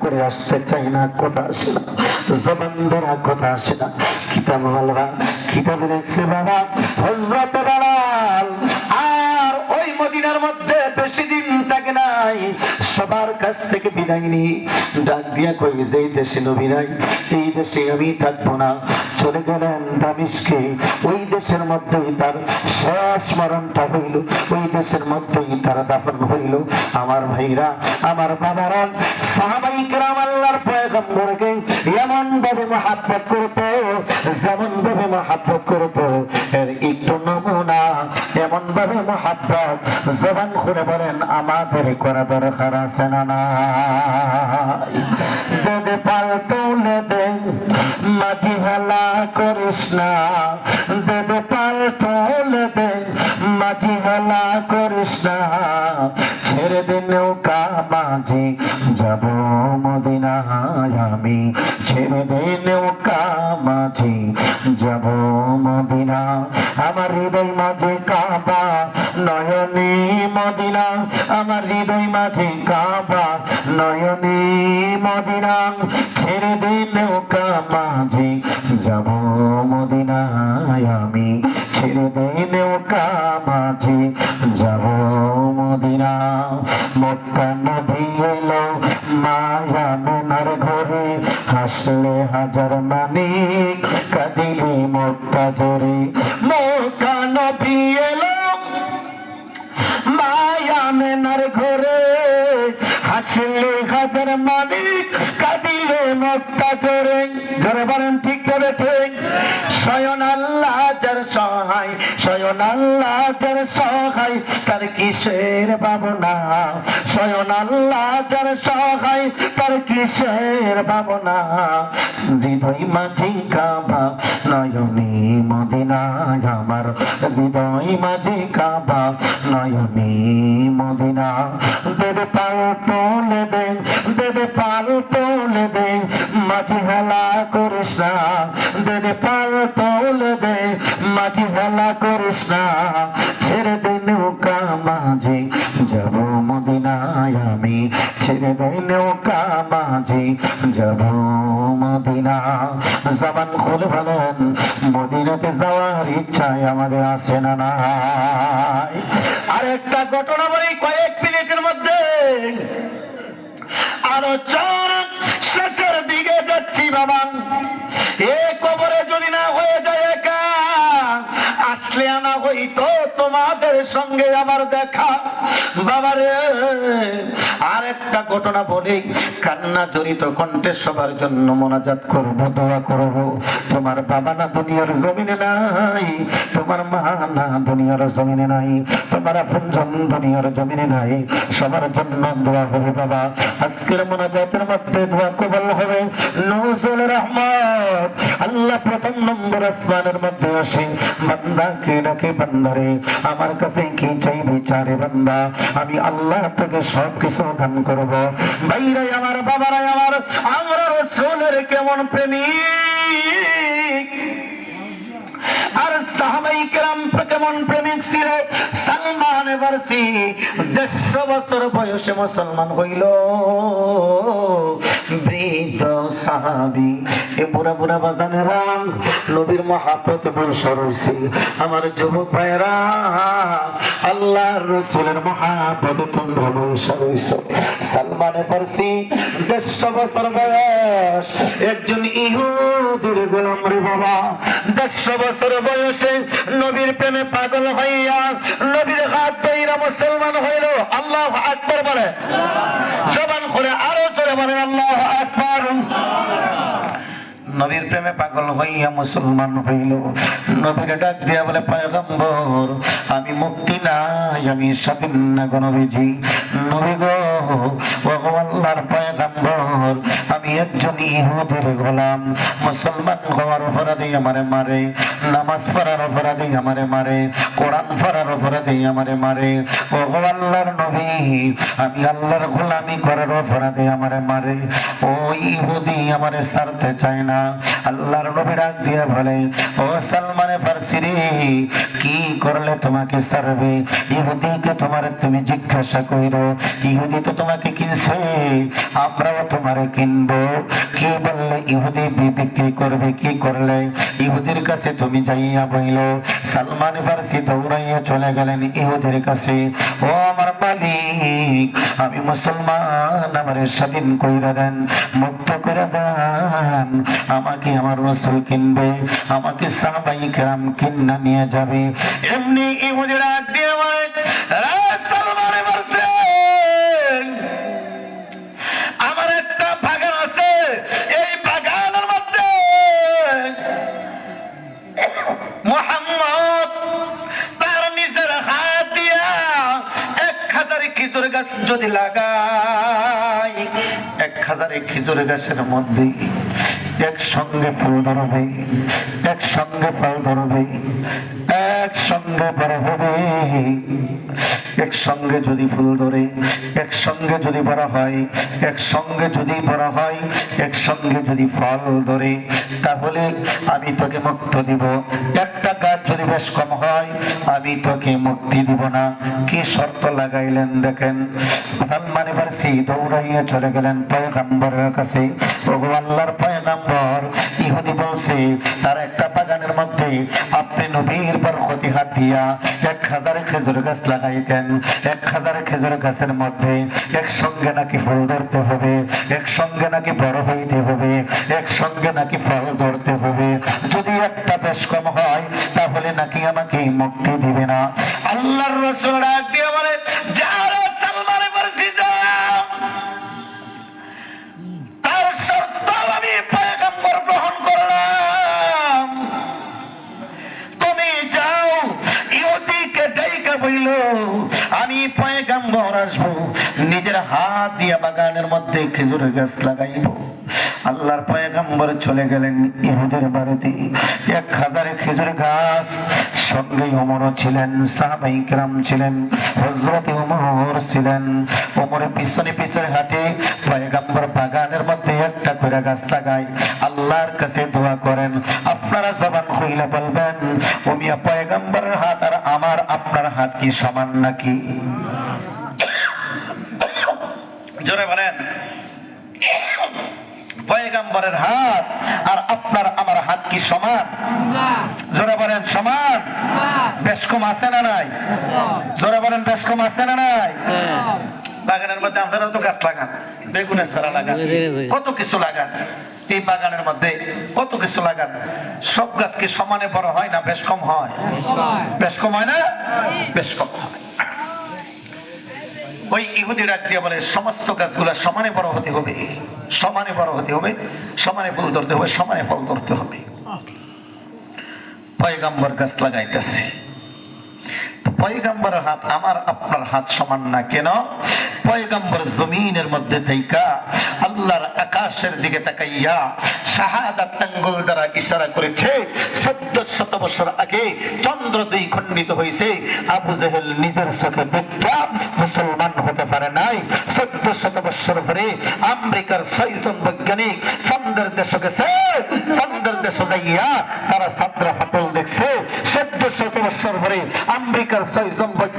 করে আসছে, চাই কথা আসে না। জবান ধরা কথা আসে না। কিতাব আলরা কিতাবে দেখছে বাবা হজরত বেলাল কাছ থেকে বিদায় নি ডাক দিয়া কই যে এই দেশে নবী নাই, এই দেশে আমি থাকব না। চলে গেলেন দামিশকে। ওই দেশের মধ্যেই তার শেষ মরণটা হইল। ওই দেশের মধ্যেই তার দাফন হইল। আমার ভাইরা, আমার বাবারা, সাহাবাই কেরাম আল্লাহর পয়গম্বরকে এমন ভাবে মহাব্বত করতো, যেমন ভাবে মহাব্বত করতো একটু নমুনা এমন ভাবে মহাব্বত। জবান খুলে বলেন, আমাদের করা দরকার আছে না যদি পাল দে, মাঝি হেলা করিস না। দেবে পাল তুলে দে, মাঝি হেলা মাঝি যাব মদিনায় আমি। ছেড়ে দে নৌকা মাঝি, যাব মদিনা। আমার হৃদয় মাঝে কাবা, নয়নে মদিনা। আমার হৃদয় মাঝে কাবা, নয়নে মদিনা। ছেড়ে দে নৌকা মাঝে, যাব মদিনায় আমি। ছেড়ে দে নৌকা মাঝে, যাব মদিনা মক্কা নদী এলো, মায়া মেনার ঘরে। হাসলে হাজার মানিক, কাঁদিলে মক্কা জোরে। মক্কা নদী এলো, মায়া মেনার ঘরে। হাসলে হাজার মানিক, কাঁদিলে মক্কা জোরে। জোরে বলেন, ঠিক করে ঠিক? স্বয়ন আল্লাহ সহায় স্বয়ন আল্লাহ যার তার কিসের ভাবনা? স্বয়ন আল্লাহ যার তার কিসের ভাবনা? হৃদয় মাঝি কাবা নয়নে মদিনায় আমার। হৃদয় মাঝি কাবা নয়নে মদিনা। দেবে পাল তোলে দে দেবে পাল তোলে দে মাঝি হেলা করিস না। দেবে পাল তোলে দে মাঝি হেলা করিস না। ছেড়ে দে নৌকা মাঝি, যাব মদিনায় আমি। ছেড়ে দে নৌকা মাঝি, যাব মদিনা জবান খুলে বলেন মদিনাতে যাওয়ার ইচ্ছায় আমাদের আসে না নাই। আর একটা ঘটনা বলি কয়েক মিনিটের মধ্যে। আরও শেষের সঙ্গে আমার দেখা। বাবারে আর একটা ঘটনা বলি। কান্না জড়িত কণ্ঠে সবার জন্য মোনাজাত করব, দোয়া করব। তোমার বাবা না দুনিয়ার জমিনে নাই, তোমার মা না দুনিয়ার জমিনে নাই, তোমার আপনজন দুনিয়ার জমিনে নাই। সবার জন্য দোয়া হবে বাবা। আজকের মোনাজাতের মধ্যে দোয়া কবল হবে। নজরুল রহমত, আল্লাহ প্রথম নম্বর আসমানের মধ্যে আসে। বান্দা কে ডাকে বান্দারে, আমার কাছে কি চাই বিচারে বান্দা আমি আল্লাহ থেকে সব কিছু দান করব ভাইরাই আমার বাবারাই আমার আমরা রসুলের কেমন প্রেমিক আর সাহাবাই কেরাম কেমন প্রেমিক ছিল সালমান ফার্সি দেড়শো বছর বয়সে মুসলমান হইল আমার যুবক রসুলের সালমান দেড়শো বছর বয়স, একজন ইহুদির গোলাম রে বাবা। দেড়শো বছর বয়সে নবীর প্রেমে পাগল হইয়া, নবীর হাত ধইরা মুসলমান হইল। আল্লাহ আকবর বলে। জবান করে আরও জোরে বলে আল্লাহ আকবর। নবীর প্রেমে পাগল হইয়া মুসলমান হইল। নবীর ডাক দিয়া বলে, পয়গম্বর, আমি মুক্তি নাই, আমি স্বাধীন না গো নবীজি। নবী গো, ও আল্লাহর পয়গম্বর একজন ইহুদের গোলাম। মুসলমান হওয়ার অপরাধে আমারে মারে, নামাজ পড়ার অপরাধে আমারে মারে, কোরআন পড়ার অপরাধে আমারে মারে। আল্লাহর নবী, আমি আল্লাহর গোলামি করার অপরাধে আমারে মারে। ও ইহুদি, আমারে ছাড়তে চায় না। আল্লাহর নবী ডাক দিয়ে বলে, ও সালমানে কি করলে তোমাকে ছাড়বে? ইহুদিকে তোমার তুমি জিজ্ঞাসা কইরো। ইহুদি তো তোমাকে কিনছে, আমরাও তোমারে কিনবো। ইহুদি বিক্রি করবে, কি করলে? ইহুদির কাছে তুমি যাইয়া বইল, সালমান ফার্সি দৌড়াইয়া চলে গেলেন কাছে। ও আমার মালিক, আমি মুসলমান, আমার স্বাধীন কইরা দেন, মুক্ত করে দেন, আমাকে আমার রসুল কিনবে, আমাকে সাহাবাই কেরাম কিন্না নিয়ে যাবে। এমনি ইহুদিরা দিয়ে হাজার খেজুর গাছ যদি লাগাই, এক হাজারে খেজুর গাছের মধ্যে একসঙ্গে ফুল ধরবে, একসঙ্গে ফল ধরবে, একসঙ্গে বড় হবে। একসঙ্গে যদি ফুল ধরে, একসঙ্গে যদি বড় হয়, একসঙ্গে যদি বড় হয়, একসঙ্গে যদি ফল ধরে, তাহলে আমি তোকে মুক্ত দিব। একটা গাছ যদি বেশ কম হয়, আমি তোকে মুক্তি দিব না। কি শর্ত লাগাইলেন দেখেন? সালমান ফার্সি দৌড়াইয়া চলে গেলেন পয়গাম্বরের কাছে। আল্লাহর পয়গাম্বর, ইহুদি বলছে, তার একটা বাগানের মধ্যে আপনি নবীর পর ক্ষতি হাত দিয়া এক হাজার খেজুর গাছ লাগাইতেন। এক হাজার খেজুর গাছের মধ্যে একসঙ্গে নাকি ফুল ধরতে হবে, একসঙ্গে নাকি বড় হইতে হবে এক সঙ্গে নাকি ফল ধরতে হবে। যদি একটা বেশ কম হয়, তাহলে নাকি আমাকে মুক্তি দিবে না। আল্লাহর রসুল হাত দিয়া বাগানের মধ্যে খেজুর গাছ লাগাইব। আল্লাহর পয়গাম্বর চলে গেলেন ইহুদের বাড়িতে। এক হাজার খেজুর গাছ, সঙ্গে ওমরও ছিলেন, সাহাবাই কেরাম ছিলেন হজরত ওমর ছিলেন। ওমরের পিছনে পিছনে হাঁটে পয়গাম্বর বাগানের মধ্যে একটা করে গাছ লাগায়। আল্লাহর কাছে দোয়া করেন, আপনারা জবান হইলে বলবেন ওমিয়া পয়গাম্বরের হাত আর আমার, আপনার হাত কি সমান নাকি? জোরে বলেন। পয়গাম্বরের হাত আর আপনার আমার হাত কি সমান? জোরে বলেন সমান? বেশ কম আছে না নাই? জোরে বলেন বেশ কম আছে না নাই? বাগানের মধ্যে আপনারাও তো গাছ লাগান বেগুনের চারা লাগান কত কিছু লাগান এই বাগানের মধ্যে কত কিছু লাগান। সব গাছ কি সমানে বড় হয় না বেশ কম হয়? বেশ কম। হয় না? বেশ কম হয়। ওই ইহুদি ডাক বলে, সমস্ত গাছগুলা সমানে বড় হতে হবে, সমানে বড় হতে হবে, সমানে ফুল ধরতে হবে, সমানে ফল ধরতে হবে। পয়গাম্বর গাছ লাগাইতেছে। পয়গাম্বর হাত আমার, আপনার হাত সমান না কেন? পয়গাম্বর জমিনের মধ্যে থেকে আল্লাহর আকাশের দিকে তাকাইয়া শাহাদাত আঙ্গুল দ্বারা ইশারা করেছে চোদ্দ শত বছর আগে চন্দ্র দুই খণ্ডিত হয়েছে আবু জেহেল নিজের চোখে দেখা মুসলমান হতে পারে নাই। চোদ্দ শত বছর পরে আমেরিকার ছয়জন বৈজ্ঞানিক চন্দ্রের দেশে গেছে। চন্দ্রের দেশে যাইয়া তারা চান্দ্রা ফাটল দেখছে। চোদ্দ শত বছর পরে আমেরিকার ছয়জন বৈজ্ঞানিক